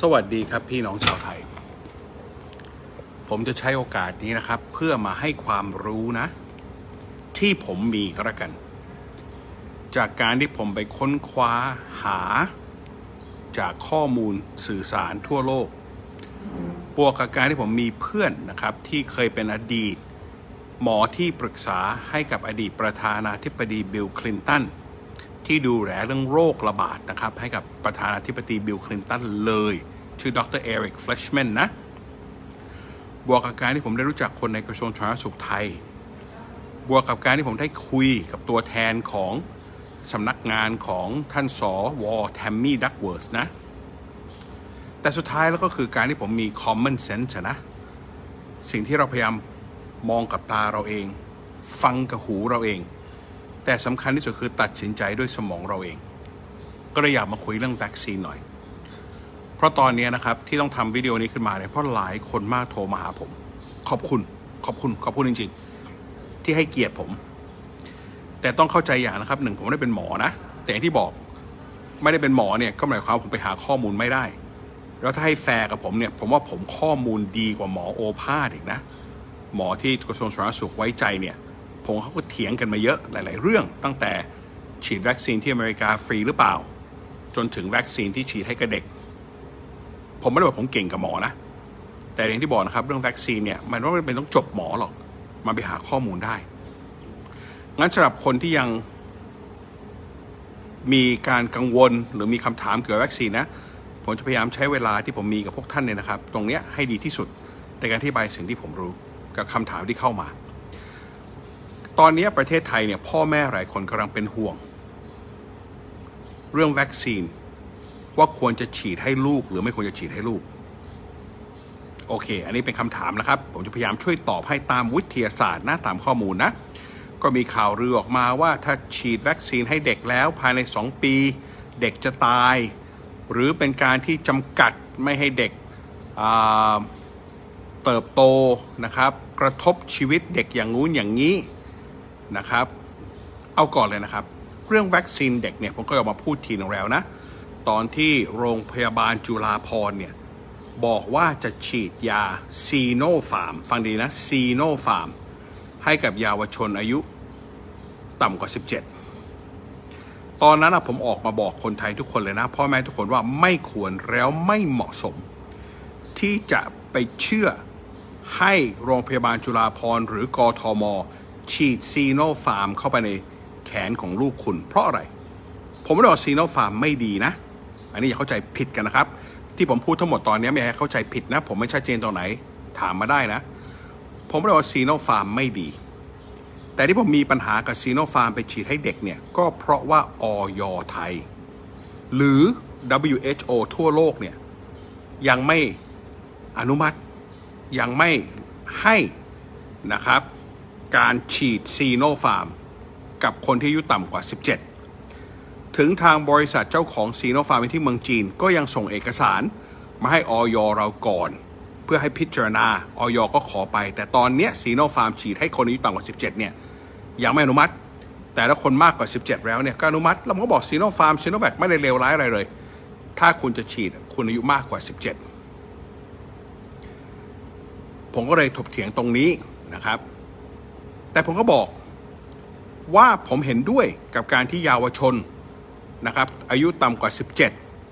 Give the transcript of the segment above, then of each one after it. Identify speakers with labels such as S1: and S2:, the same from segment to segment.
S1: สวัสดีครับพี่น้องชาวไทย ผมจะใช้โอกาสนี้นะครับ เพื่อมาให้ความรู้นะ ที่ผมมีก็แล้วกัน จากการที่ผมไปค้นคว้าหา จากข้อมูลสื่อสารทั่วโลกบวกกับการที่ผมมีเพื่อนนะครับ ที่เคยเป็นอดีต หมอที่ปรึกษาให้กับอดีตประธานาธิบดีบิลคลินตัน ที่ดูแลเรื่องโรคระบาดนะครับ ให้กับประธานาธิบดีบิลคลินตันเลย ชื่อดรเอริกเฟลชแมนนะบวกกับการที่ผมได้รู้จักคนในกระทรวงสาธารณสุขไทย บวกกับการที่ผมได้คุยกับตัวแทนของสำนักงานของท่านสอวอแทมมี่ดักเวิร์ธนะ แต่สุดท้ายแล้วก็คือการที่ผมมี common sense นะ สิ่งที่เราพยายามมองกับตาเราเอง ฟังกับหูเราเอง แต่สำคัญที่สุดคือตัดสินใจด้วยสมองเราเอง ก็เลยอยากมาคุยเรื่องวัคซีนหน่อย เพราะตอนนี้นะครับที่ต้องทำวิดีโอนี้ขึ้นมาเนี่ยเพราะหลายคนมากโทรมาหาผม ขอบคุณ ขอบคุณ ขอบคุณจริง ๆ ที่ให้เกียรติผม แต่ต้องเข้าใจอย่างนะครับหนึ่งผมไม่ได้เป็นหมอนะ แต่อย่างที่บอกไม่ได้เป็นหมอเนี่ยก็หมายความว่าผมไปหาข้อมูลไม่ได้ แล้วถ้าให้แฟร์กับผมเนี่ยผมว่าผมข้อมูลดีกว่าหมอโอภาสอีกนะ หมอที่กระทรวงสาธารณสุขไว้ใจเนี่ย ผมเขาก็เถียงกันมาเยอะหลาย ๆ เรื่อง ตั้งแต่ฉีดวัคซีนที่อเมริกาฟรีหรือเปล่า จนถึงวัคซีนที่ฉีดให้กับเด็ก ผมไม่ได้บอกผมเก่งกับหมอนะ แต่อย่างที่บอกนะครับเรื่องวัคซีนเนี่ยมันไม่เป็นต้องจบหมอหรอกมันไปหาข้อมูลได้ งั้นสำหรับคนที่ยังมีการกังวลหรือมีคำถามเกี่ยวกับวัคซีนนะผมจะพยายามใช้เวลาที่ผมมีกับพวกท่านเนี่ยนะครับ ตรงเนี้ยให้ดีที่สุดในการอธิบายสิ่งที่ผมรู้กับคำถามที่เข้ามา ตอนนี้ประเทศไทยเนี่ยพ่อแม่หลายคนกำลังเป็นห่วง เรื่องวัคซีน ว่าควรจะฉีดให้ลูกหรือไม่ควรจะฉีดให้ลูก โอเค อันนี้เป็นคำถามนะครับ ผมจะพยายามช่วยตอบให้ตามวิทยาศาสตร์นะตามข้อมูลนะ ก็มีข่าวเรือออกมาว่าถ้าฉีดวัคซีนให้เด็กแล้วภายใน 2 ปี เด็กจะตาย หรือเป็นการที่จำกัดไม่ให้เด็กเติบโตนะครับ กระทบชีวิตเด็กอย่างงู้นอย่างนี้ นะครับ เอาก่อนเลยนะครับ เรื่องวัคซีนเด็กเนี่ยผมก็ออกมาพูดทีนึงแล้วนะ ตอนที่โรงพยาบาลจุฬาภรเนี่ยบอกว่าจะฉีดยาซีโนฟาร์มฟังดีนะซีโนฟาร์มให้กับเยาวชนอายุต่ำกว่า 17 ตอนนั้นผมออกมาบอกคนไทยทุกคนเลยนะพ่อแม่ทุกคนว่าไม่ควรแล้วไม่เหมาะสม ที่จะไปเชื่อให้โรงพยาบาลจุฬาภรณ์หรือกทม ฉีดซีโนฟาร์มเข้าไปในแขนของลูกคุณ เพราะอะไร ผมไม่ได้บอกซีโนฟาร์มไม่ดีนะ อันนี้อย่าเข้าใจผิดกันนะครับ ที่ผมพูดทั้งหมดตอนนี้ไม่ให้เข้าใจผิดนะ ผมไม่ชัดเจนตรงไหน ถามมาได้นะ ผมไม่ได้บอกซีโนฟาร์มไม่ดี แต่ที่ผมมีปัญหากับซีโนฟาร์มไปฉีดให้เด็กเนี่ย ก็เพราะว่าออยไทย หรือ WHO ทั่วโลกเนี่ยยังไม่อนุมัติยังไม่ให้นะครับ การฉีดซีโนฟาร์มกับคนที่อายุต่ำกว่า 17 ถึงทางบริษัทเจ้าของซีโนฟาร์มที่เมืองจีน ก็ยังส่งเอกสารมาให้ออยเราก่อน เพื่อให้พิจารณาออยก็ขอไป แต่ตอนเนี้ยซีโนฟาร์มฉีดให้คนอายุต่ำกว่า 17 เนี่ยยังไม่อนุมัติ แต่ถ้าคนมากกว่า 17 แล้วเนี่ยก็อนุมัติแล้วก็บอกซีโนฟาร์มซีโนแวคไม่ได้เลวร้ายอะไรเลย ถ้าคุณจะฉีดคุณอายุมากกว่า 17 ผมก็เลยถกเถียงตรงนี้นะครับ แต่ผมก็บอกว่าผมเห็นด้วยกับการที่เยาวชนนะครับ อายุต่ำกว่า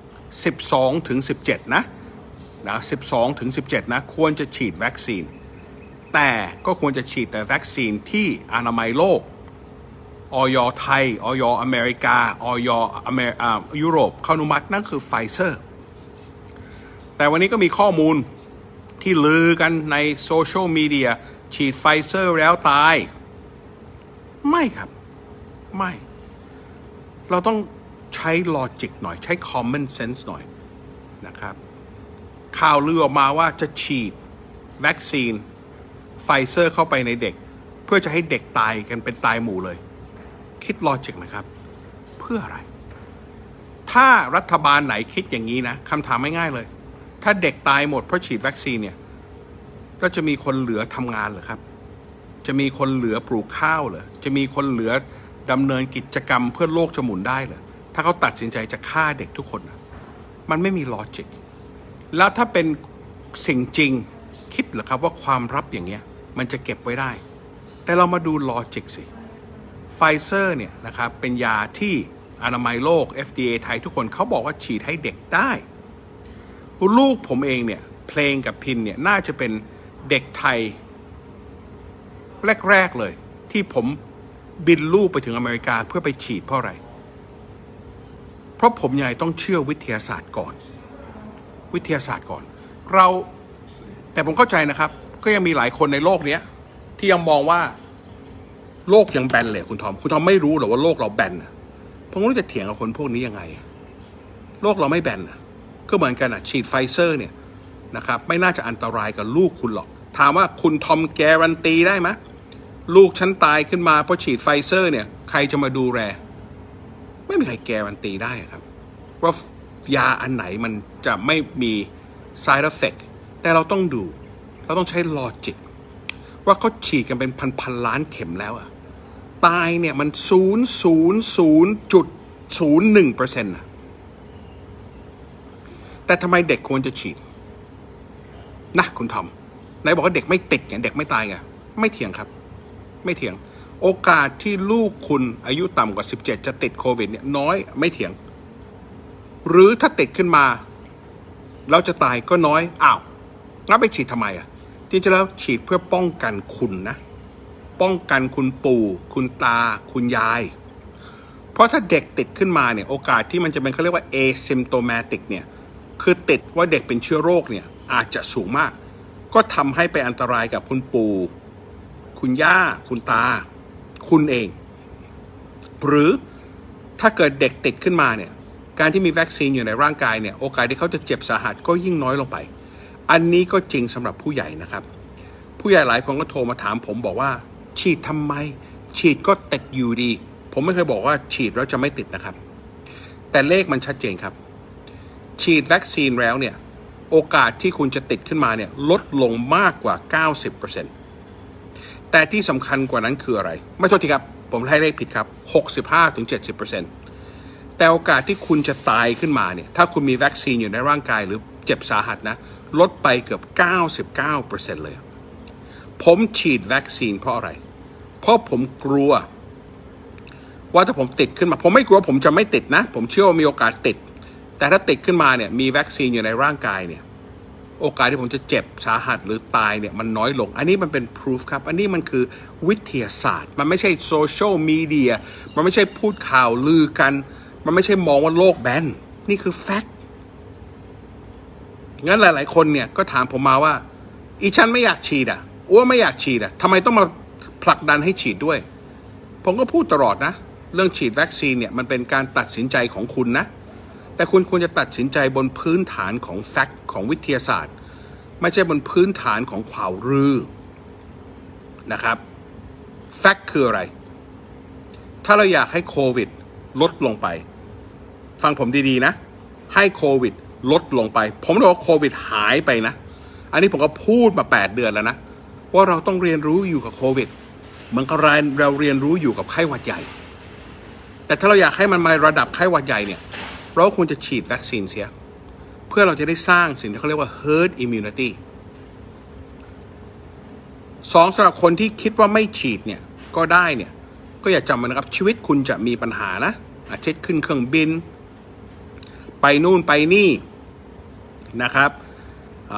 S1: 17 12 ถึง 17 นะนะ12 ถึง 17 นะ ควรจะฉีดวัคซีน แต่ก็ควรจะฉีดแต่วัคซีนที่อนามัยโลกออยไทยออยอเมริกาออยอเมยุโรปเข้านุมัตินั่นคือไฟเซอร์ แต่วันนี้ก็มีข้อมูลที่ลือกันในโซเชียลมีเดีย ฉีดไฟเซอร์แล้วตาย ไม่ครับ ไม่ เราต้องใช้ลอจิกหน่อยใช้ common sense หน่อยนะครับ ข่าวลือออกมาว่าจะฉีดวัคซีนไฟเซอร์เข้าไปในเด็ก เพื่อจะให้เด็กตายกันเป็นตายหมู่เลย คิดลอจิกนะครับ เพื่ออะไร ถ้ารัฐบาลไหนคิดอย่างนี้นะคำถามไม่ง่ายเลย ถ้าเด็กตายหมดเพราะฉีดวัคซีนเนี่ย ก็จะมีคนเหลือทำงานเหรอครับ จะมีคนเหลือปลูกข้าวเหรอจะมีคนเหลือดำเนินกิจกรรมเพื่อโลกจะหมุนได้เหรอถ้าเขาตัดสินใจจะฆ่าเด็กทุกคน มันไม่มีลอจิกแล้วถ้าเป็นสิ่งจริงคิดเหรอครับว่าความลับอย่างเงี้ยมันจะเก็บไว้ได้ แต่เรามาดูลอจิกสิไฟเซอร์เนี่ยนะครับเป็นยาที่อนามัยโลก FDA ไทยทุกคนเขาบอกว่าฉีดให้เด็กได้ ลูกผมเองเนี่ยเพลงกับพินเนี่ยน่าจะเป็น เด็กไทย แรก ๆ เลย ที่ผมบินลูกไปถึงอเมริกาเพื่อไปฉีดเพราะอะไร เพราะผมยังไงต้องเชื่อวิทยาศาสตร์ก่อน วิทยาศาสตร์ก่อน เราแต่ผมเข้าใจนะครับ ก็ยังมีหลายคนในโลกเนี้ย ที่ยังมองว่า โลกยังแบนเลยคุณทอม คุณทอมไม่รู้หรอว่าโลกเราแบนน่ะผมรู้จะเถียงกับคนพวกนี้ยังไง โลกเราไม่แบนก็เหมือนกันอะฉีดไฟเซอร์เนี่ย นะครับไม่น่าจะอันตรายกับลูกคุณหรอก ถามว่าคุณทอมแกรันตีได้ไหมลูกฉันตายขึ้นมาเพราะฉีดไฟเซอร์เนี่ยใครจะมาดูแลไม่มีใครแกรันตีได้ครับว่ายาอันไหนมันจะไม่มี side effect แต่เราต้องดู เราต้องใช้ลอจิกว่าเขาฉีดกันเป็นพันพันๆล้านเข็มแล้วอะตายเนี่ยมันศูนย์ศูนย์ศูนย์จุดศูนย์หนึ่งเปอร์เซ็นต์ะแต่ทำไมเด็กควรจะฉีด นะคุณทอมไหนบอกว่าเด็กไม่ติดไงเด็กไม่ตายไงไม่เถียงครับ ไม่เถียง โอกาสที่ลูกคุณอายุต่ำกว่า 17 จะติดโควิดเนี่ยน้อยไม่เถียง หรือถ้าติดขึ้นมาเราจะตายก็น้อยอ้าวงั้นไปฉีดทำไมอะที่จะแล้วฉีดเพื่อป้องกันคุณนะ ป้องกันคุณปู่ คุณตา คุณยาย เพราะถ้าเด็กติดขึ้นมาเนี่ย โอกาสที่มันจะเป็นเขาเรียกว่า asymptomatic เนี่ย คือติดว่าเด็กเป็นเชื้อโรคเนี่ยอาจจะสูงมาก ก็ทำให้ไปอันตรายกับคุณปู่ คุณย่า คุณตา คุณเอง หรือถ้าเกิดเด็กติดขึ้นมาเนี่ยการที่มีวัคซีนอยู่ในร่างกายเนี่ยโอกาสที่เขาจะเจ็บสาหัสก็ยิ่งน้อยลงไป อันนี้ก็จริงสำหรับผู้ใหญ่นะครับ ผู้ใหญ่หลายคนก็โทรมาถามผมบอกว่า ฉีดทำไม ฉีดก็ติดอยู่ดี ผมไม่เคยบอกว่าฉีดแล้วจะไม่ติดนะครับ แต่เลขมันชัดเจนครับ ฉีดวัคซีนแล้วเนี่ย โอกาสที่คุณจะติดขึ้นมาเนี่ยลดลงมากกว่า 90%แต่ที่สำคัญกว่านั้นคืออะไร ไม่โทษทีครับ ผมให้เลขผิดครับ 65-70%แต่โอกาสที่คุณจะตายขึ้นมาเนี่ย ถ้าคุณมีวัคซีนอยู่ในร่างกายหรือเจ็บสาหัสนะ ลดไปเกือบ 99%เลย ผมฉีดวัคซีนเพราะอะไร เพราะผมกลัวว่าถ้าผมติดขึ้นมา ผมไม่กลัวผมจะไม่ติดนะ ผมเชื่อว่ามีโอกาสติด แต่ถ้าติดขึ้นมาเนี่ยมีวัคซีนอยู่ในร่างกายเนี่ยโอกาสที่ผมจะเจ็บสาหัสหรือตายเนี่ยมันน้อยลง อันนี้มันเป็น proof ครับ อันนี้มันคือวิทยาศาสตร์ มันไม่ใช่โซเชียลมีเดีย มันไม่ใช่พูดข่าวลือกัน มันไม่ใช่มองว่าโลกแบน นี่คือแฟกต์ งั้นหลาย ๆ คนเนี่ยก็ถามผมมาว่า อีฉันไม่อยากฉีดอะอ้วไม่อยากฉีดอะทำไมต้องมาผลักดันให้ฉีดด้วย ผมก็พูดตลอดนะ เรื่องฉีดวัคซีนเนี่ยมันเป็นการตัดสินใจของคุณนะ แต่คุณควรจะตัดสินใจบนพื้นฐานของแฟกต์ของวิทยาศาสตร์ ไม่ใช่บนพื้นฐานของข่าวลือนะครับแฟกต์คืออะไร ถ้าเราอยากให้โควิด ลดลงไป ฟังผมดีๆนะ ให้โควิด ลดลงไป ผมบอกว่าโควิดหายไปนะ อันนี้ผมก็พูดมา 8 เดือนแล้วนะ ว่าเราต้องเรียนรู้อยู่กับโควิดเหมือนกับเราเราเรียนรู้อยู่กับไข้หวัดใหญ่ แต่ถ้าเราอยากให้มันมาระดับไข้หวัดใหญ่เนี่ย เราควรจะฉีดวัคซีนเสีย เพื่อเราจะได้สร้างสิ่งที่เขาเรียกว่า herd immunity สองสำหรับคนที่คิดว่าไม่ฉีดเนี่ยก็ได้เนี่ย ก็อย่าจำมันนะครับชีวิตคุณจะมีปัญหานะอาเช่นขึ้นเครื่องบิน ไปนู่นไปนี่นะครับอ,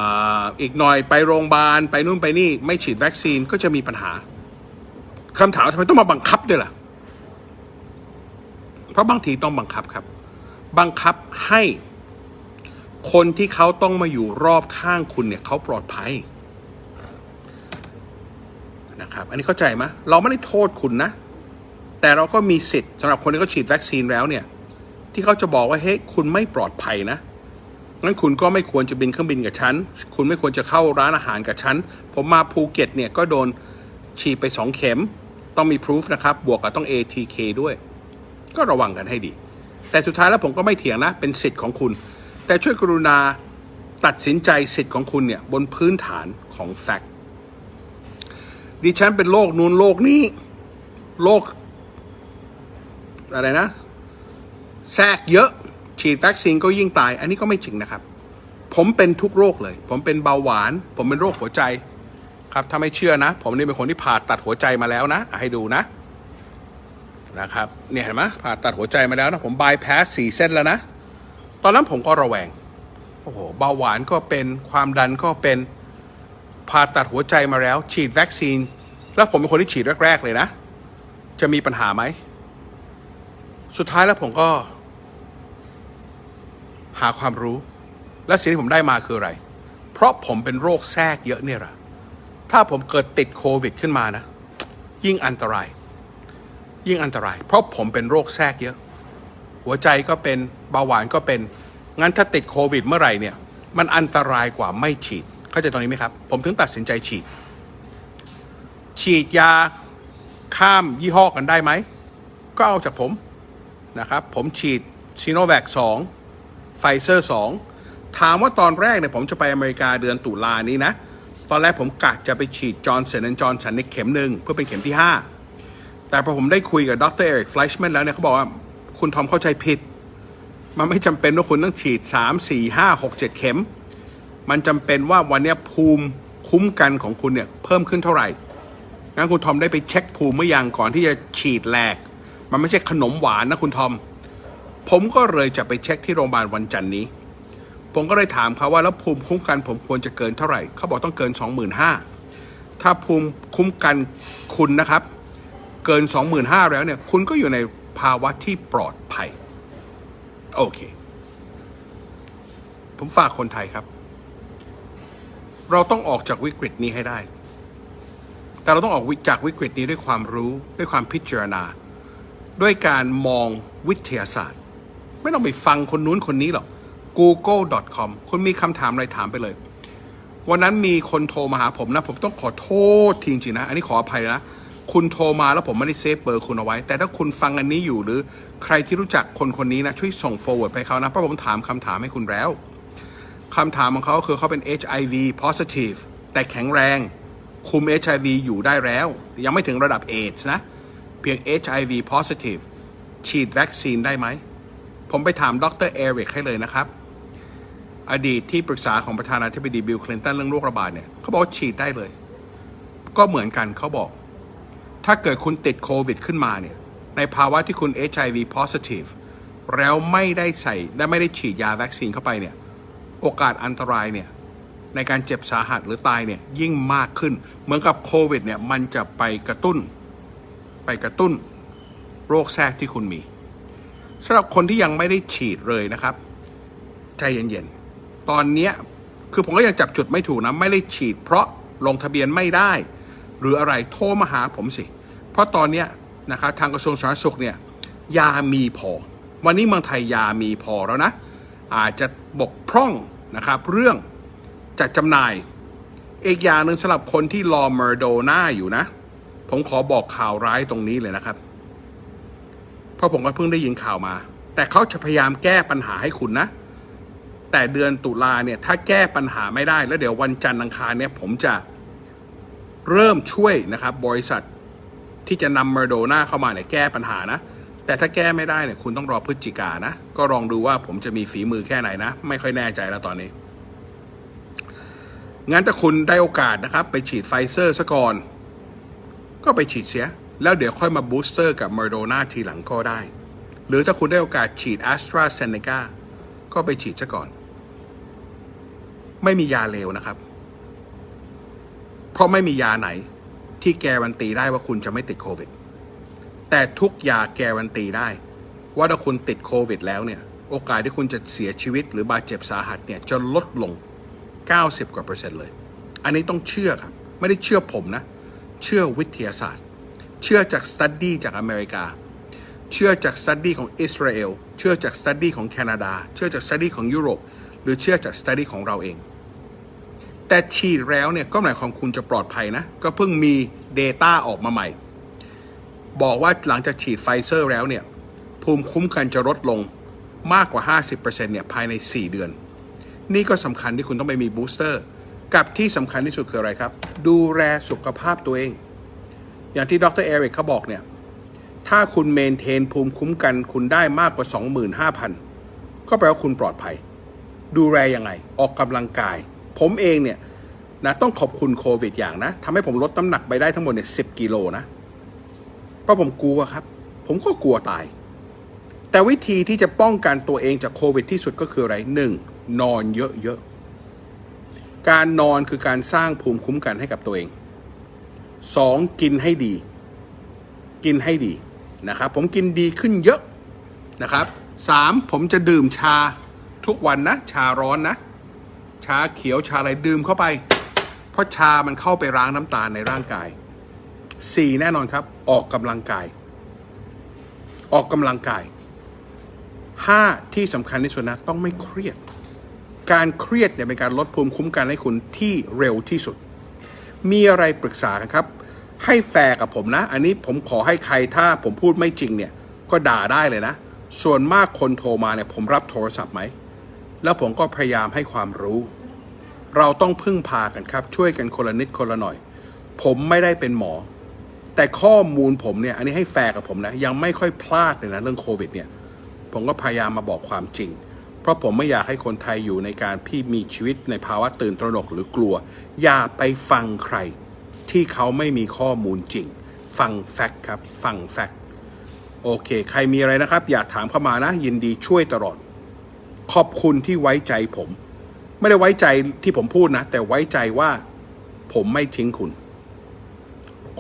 S1: อีกหน่อยไปโรงพยาบาลไปนู่นไปนี่ ไม่ฉีดวัคซีนก็จะมีปัญหาคำถามว่าทำไมต้องมาบังคับด้วยล่ะ เพราะบางทีต้องบังคับครับ บังคับให้คนที่เขาต้องมาอยู่รอบข้างคุณเนี่ยเขาปลอดภัยนะครับ อันนี้เข้าใจไหมเราไม่ได้โทษคุณนะ แต่เราก็มีสิทธิ์สำหรับคนที่เขาฉีดวัคซีนแล้วเนี่ย ที่เขาจะบอกว่าเฮ้ยคุณไม่ปลอดภัยนะงั้นคุณก็ไม่ควรจะบินเครื่องบินกับฉัน คุณไม่ควรจะเข้าร้านอาหารกับฉัน ผมมาภูเก็ตเนี่ยก็โดนฉีดไปสองเข็ม ต้องมีพิสูจนะครับ บวกกับต้อง ATK ด้วย ก็ระวังกันให้ดี แต่สุดท้ายแล้วผมก็ไม่เถียงนะ เป็นสิทธิ์ของคุณ แต่ช่วยกรุณาตัดสินใจสิทธิ์ของคุณเนี่ยบนพื้นฐานของแฟกต์ดิฉันเป็นโรคนู้นโรคนี้โรคอะไรนะ แทรกเยอะ ฉีดวัคซีนก็ยิ่งตาย อันนี้ก็ไม่จริงนะครับ ผมเป็นทุกโรคเลย ผมเป็นเบาหวาน ผมเป็นโรคหัวใจ ครับ ถ้าไม่เชื่อนะ ผมนี่เป็นคนที่ผ่าตัดหัวใจมาแล้วนะ ให้ดูนะ นะครับ เนี่ยเห็นไหมผ่าตัดหัวใจมาแล้วนะ ผมบายแพสสี่เส้นแล้วนะ ตอนนั้นผมก็ระแวง โอ้โห เบาหวานก็เป็น ความดันก็เป็น ผ่าตัดหัวใจมาแล้ว ฉีดวัคซีน แล้วผมเป็นคนที่ฉีดแรก ๆ เลยนะ จะมีปัญหาไหม สุดท้ายแล้วผมก็ หาความรู้ และสิ่งที่ผมได้มาคืออะไร เพราะผมเป็นโรคแทรกเยอะเนี่ยแหละถ้าผมเกิดติดโควิดขึ้นมานะ ยิ่งอันตราย ยิ่งอันตราย เพราะผมเป็นโรคแทรกเยอะ หัวใจก็เป็นเบาหวานก็เป็น งั้นถ้าติดโควิดเมื่อไหร่เนี่ยมันอันตรายกว่าไม่ฉีด เข้าใจตรงนี้ไหมครับ ผมถึงตัดสินใจฉีด ฉีดยาข้ามยี่ห้อกันได้ไหม ก็เอาจากผมนะครับ ผมฉีดซีโนแวค2ไฟเซอร์2ถามว่าตอนแรกเนี่ยผมจะไปอเมริกาเดือนตุลานี้นะ ตอนแรกผมกะจะไปฉีดจอร์นสันจอร์นสันในเข็มหนึ่งเพื่อเป็นเข็มที่ 5 แต่พอผมได้คุยกับดรเอริกฟลชแมนแล้วเนี่ยเขาบอกว่าคุณทอมเข้าใจผิด มันไม่จำเป็นว่าคุณต้องฉีด 3 4 5 6 7 เข็ม มันจำเป็นว่าวันนี้ภูมิคุ้มกันของคุณเนี่ยเพิ่มขึ้นเท่าไหร่งั้นคุณทอมได้ไปเช็คภูมิเมื่อยังก่อนที่จะฉีดแหลก มันไม่ใช่ขนมหวานนะคุณทอม ผมก็เลยจะไปเช็คที่โรงพยาบาลวันจันทร์นี้ ผมก็เลยถามเขาว่าแล้วภูมิคุ้มกัน ผมควรจะเกินเท่าไหร่ เขาบอกต้องเกิน 25,000ถ้าภูมิคุ้มกันคุณนะครับ เกิน 25,000 แล้วเนี่ย คุณก็อยู่ในภาวะที่ปลอดภัย โอเค ผมฝากคนไทยครับ เราต้องออกจากวิกฤตนี้ให้ได้ แต่เราต้องออกจากวิกฤตนี้ด้วยความรู้ด้วยความพิจารณา ด้วยการมองวิทยาศาสตร์ ไม่ต้องไปฟังคนนู้นคนนี้หรอก google.com คุณมีคำถามอะไรถามไปเลยวันนั้นมีคนโทรมาหาผมนะ ผมต้องขอโทษทีจริงๆนะ อันนี้ขออภัยนะ คุณโทรมาแล้วผมไม่ได้เซฟเบอร์คุณเอาไว้ แต่ถ้าคุณฟังอันนี้อยู่หรือใครที่รู้จักคนคนนี้นะ ช่วยส่ง forward ไปเขานะ เพราะผมถามคำถามให้คุณแล้วคำถามของเขาคือเขาเป็น HIV positive แต่แข็งแรง คุม HIV อยู่ได้แล้ว ยังไม่ถึงระดับ AIDS นะ เพียง HIV positive ฉีดวัคซีนได้ไหม ผมไปถามดรเอริกให้เลยนะครับ อดีตที่ปรึกษาของประธานาธิบดีบิลคลินตันเรื่องโรคระบาดเนี่ยเขาบอกฉีดได้เลย ก็เหมือนกันเขาบอก ถ้าเกิดคุณติดโควิดขึ้นมาเนี่ยในภาวะที่คุณ HIV positive แล้วไม่ได้ใส่และไม่ได้ฉีดยาวัคซีนเข้าไปเนี่ยโอกาสอันตรายเนี่ยในการเจ็บสาหัสหรือตายเนี่ยยิ่งมากขึ้น เหมือนกับโควิดเนี่ยมันจะไปกระตุ้น ไปกระตุ้น โรคแทรกที่คุณมีสำหรับคนที่ยังไม่ได้ฉีดเลยนะครับ ใจเย็นๆ ตอนเนี้ยคือผมก็ยังจับจุดไม่ถูกนะ ไม่ได้ฉีดเพราะลงทะเบียนไม่ได้ หรืออะไรโทรมาหาผมสิ เพราะตอนนี้นะครับทางกระทรวงสาธารณสุขเนี่ยยามีพอ วันนี้เมืองไทยยามีพอแล้วนะ อาจจะบกพร่องนะครับเรื่องจัดจำหน่าย อีกอย่างหนึ่งสำหรับคนที่รอเมอร์โดนาอยู่นะ ผมขอบอกข่าวร้ายตรงนี้เลยนะครับ เพราะผมก็เพิ่งได้ยินข่าวมา แต่เขาจะพยายามแก้ปัญหาให้คุณนะ แต่เดือนตุลาเนี่ยถ้าแก้ปัญหาไม่ได้ แล้วเดี๋ยววันจันทร์อังคารเนี่ยผมจะเริ่มช่วยนะครับบริษัท ที่จะนำเมอร์โดนาเข้ามาเนี่ยแก้ปัญหานะ แต่ถ้าแก้ไม่ได้เนี่ยคุณต้องรอพฤศจิกานะ ก็ลองดูว่าผมจะมีฝีมือแค่ไหนนะ ไม่ค่อยแน่ใจแล้วตอนนี้ งั้นถ้าคุณได้โอกาสนะครับ ไปฉีดไฟเซอร์ซะก่อน ก็ไปฉีดเสีย แล้วเดี๋ยวค่อยมาบูสเตอร์กับเมอร์โดนาทีหลังก็ได้ หรือถ้าคุณได้โอกาสฉีด a s t r a z เซ e c a ก็ไปฉีดซะก่อน ไม่มียาเลวนะครับ เพราะไม่มียาไหน ที่แกรันตีได้ว่าคุณจะไม่ติดโควิด แต่ทุกยาแกรันตีได้ ว่าถ้าคุณติดโควิด แล้วเนี่ย โอกาสที่คุณจะเสียชีวิต หรือบาดเจ็บสาหัสเนี่ยจะลดลง 90 กว่าเปอร์เซ็นต์เลย อันนี้ต้องเชื่อครับ ไม่ได้เชื่อผมนะ เชื่อวิทยาศาสตร์ เชื่อจากสตัดดี้จากอเมริกา เชื่อจากสตัดดี้ของอิสราเอล เชื่อจากสตัดดี้ของแคนาดา เชื่อจากสตัดดี้ของยุโรป หรือเชื่อจากสตัดดี้ของเราเอง แต่ฉีดแล้วเนี่ยก็หมายความคุณจะปลอดภัยนะ ก็เพิ่งมี Data ออกมาใหม่ บอกว่าหลังจากฉีดไฟเซอร์แล้วเนี่ย ภูมิคุ้มกันจะลดลงมากกว่า 50%เนี่ยภายใน 4 เดือน นี่ก็สำคัญที่คุณต้องไปมีบูสเตอร์ กับที่สำคัญที่สุดคืออะไรครับ ดูแลสุขภาพตัวเอง อย่างที่ดรเอริกเขาบอกเนี่ย ถ้าคุณเมนเทนภูมิคุ้มกันคุณได้มากกว่า 25,000 ก็แปลว่าคุณปลอดภัย ดูแลยังไง ออกกำลังกาย ผมเองเนี่ยนะต้องขอบคุณโควิดอย่างนะทำให้ผมลดน้ำหนักไปได้ทั้งหมดเนี่ยสิบกิโลนะ เพราะผมกลัวครับ ผมก็กลัวตาย แต่วิธีที่จะป้องกันตัวเองจากโควิดที่สุดก็คืออะไรหนึ่งนอนเยอะๆ การนอนคือการสร้างภูมิคุ้มกันให้กับตัวเองสองกินให้ดี กินให้ดีนะครับ ผมกินดีขึ้นเยอะนะครับสามผมจะดื่มชาทุกวันนะ ชาร้อนนะ ชาเขียวชาอะไรดื่มเข้าไป เพราะชามันเข้าไปล้างน้ำตาลในร่างกายสี่แน่นอนครับ ออกกำลังกาย ออกกำลังกายห้าที่สำคัญที่สุดนะต้องไม่เครียด การเครียดเนี่ยเป็นการลดภูมิคุ้มกันให้คุณที่เร็วที่สุด มีอะไรปรึกษากันครับ ให้แฟร์กับผมนะ อันนี้ผมขอให้ใครถ้าผมพูดไม่จริงเนี่ยก็ด่าได้เลยนะ ส่วนมากคนโทรมาเนี่ยผมรับโทรศัพท์ไหม แล้วผมก็พยายามให้ความรู้ เราต้องพึ่งพากันครับ ช่วยกันคนละนิดคนละหน่อย ผมไม่ได้เป็นหมอ แต่ข้อมูลผมเนี่ย อันนี้ให้แฟร์กับผมนะ ยังไม่ค่อยพลาดเลยนะเรื่องโควิดเนี่ย ผมก็พยายามมาบอกความจริง เพราะผมไม่อยากให้คนไทยอยู่ในการที่มีชีวิตในภาวะตื่นตระหนกหรือกลัว อย่าไปฟังใคร ที่เขาไม่มีข้อมูลจริง ฟังแฟกต์ครับ ฟังแฟกต์โอเค ใครมีอะไรนะครับ อยากถามเข้ามานะ ยินดีช่วยตลอด ขอบคุณที่ไว้ใจผม ไม่ได้ไว้ใจที่ผมพูดนะ แต่ไว้ใจว่าผมไม่ทิ้งคุณ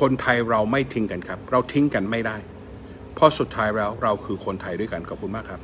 S1: คนไทยเราไม่ทิ้งกันครับ เราทิ้งกันไม่ได้ เพราะสุดท้ายแล้วเราคือคนไทยด้วยกันขอบคุณมากครับ